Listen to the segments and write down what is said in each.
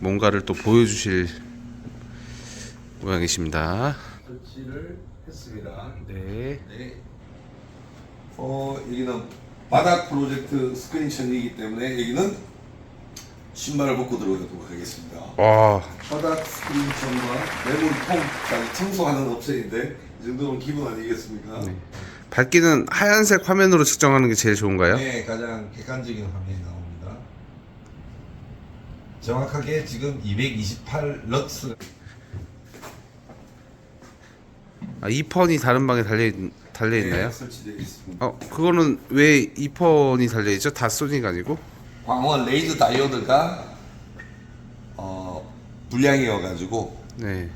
뭔가를 또 보여주실 모양이십니다. 설치를 했습니다. 네. 네. 어 여기는 바닥 프로젝트 스크린 천이기 때문에 여기는 신발을 벗고 들어가도록 하겠습니다. 와, 바닥 스크린 천과 메모리 폼까지 청소하는 업체인데 이 정도면 기분 아니겠습니까? 네. 밝기는 하얀색 화면으로 측정하는 게 제일 좋은가요? 네, 가장 객관적인 화면이 나옵니다. 정확하게 지금 228 럭스 아, 2펀이 다른 방에 달려 있, 달려 있나요? 네, 설치되어 있습니다. 어, 그거는 왜 2펀이 달려 있죠? 다 소니가 아니고? 광원 레이드 다이오드가 어, 불량이어 가지고 네.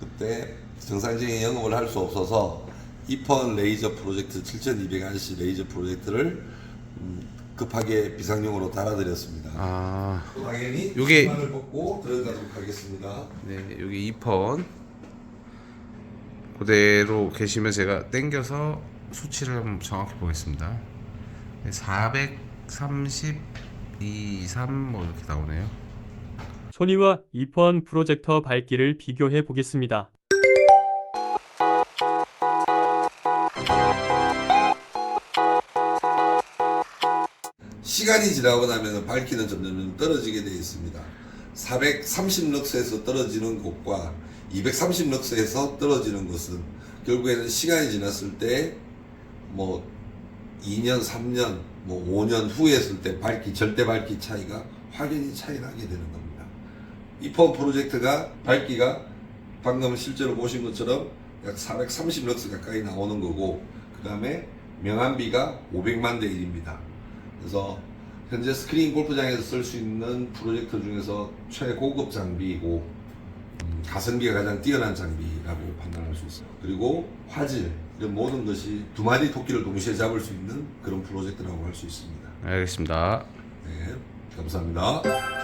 그때 정상적인 영업을 할 수 없어서 이펀 레이저 프로젝트 7200RC 레이저 프로젝트를 음, 급하게 비상용으로 달아드렸습니다. 아, 당연히 요게- 신발을 벗고 들어가도록 하겠습니다. 네, 여기 2펀. 그대로 계시면 제가 땡겨서 수치를 한번 정확히 보겠습니다. 네, 432, 3뭐 이렇게 나오네요. 소니와 이펀 프로젝터 밝기를 비교해 보겠습니다. 시간이 지나고 나면 밝기는 점점 떨어지게 되어 있습니다. 430럭스에서 떨어지는 곳과 230럭스에서 떨어지는 것은 결국에는 시간이 지났을 때 뭐 2년, 3년, 뭐 5년 후에 했을 때 밝기, 절대 밝기 차이가 확연히 차이 나게 되는 겁니다. 이퍼 프로젝트가 밝기가 방금 실제로 보신 것처럼 약 430럭스 가까이 나오는 거고 그 다음에 명암비가 500만 대 1입니다. 그래서 현재 스크린 골프장에서 쓸 수 있는 프로젝터 중에서 최고급 장비이고 음, 가성비가 가장 뛰어난 장비라고 판단할 수 있어요. 그리고 화질 이런 모든 것이 두 마리 토끼를 동시에 잡을 수 있는 그런 프로젝트라고 할 수 있습니다. 알겠습니다. 네, 감사합니다.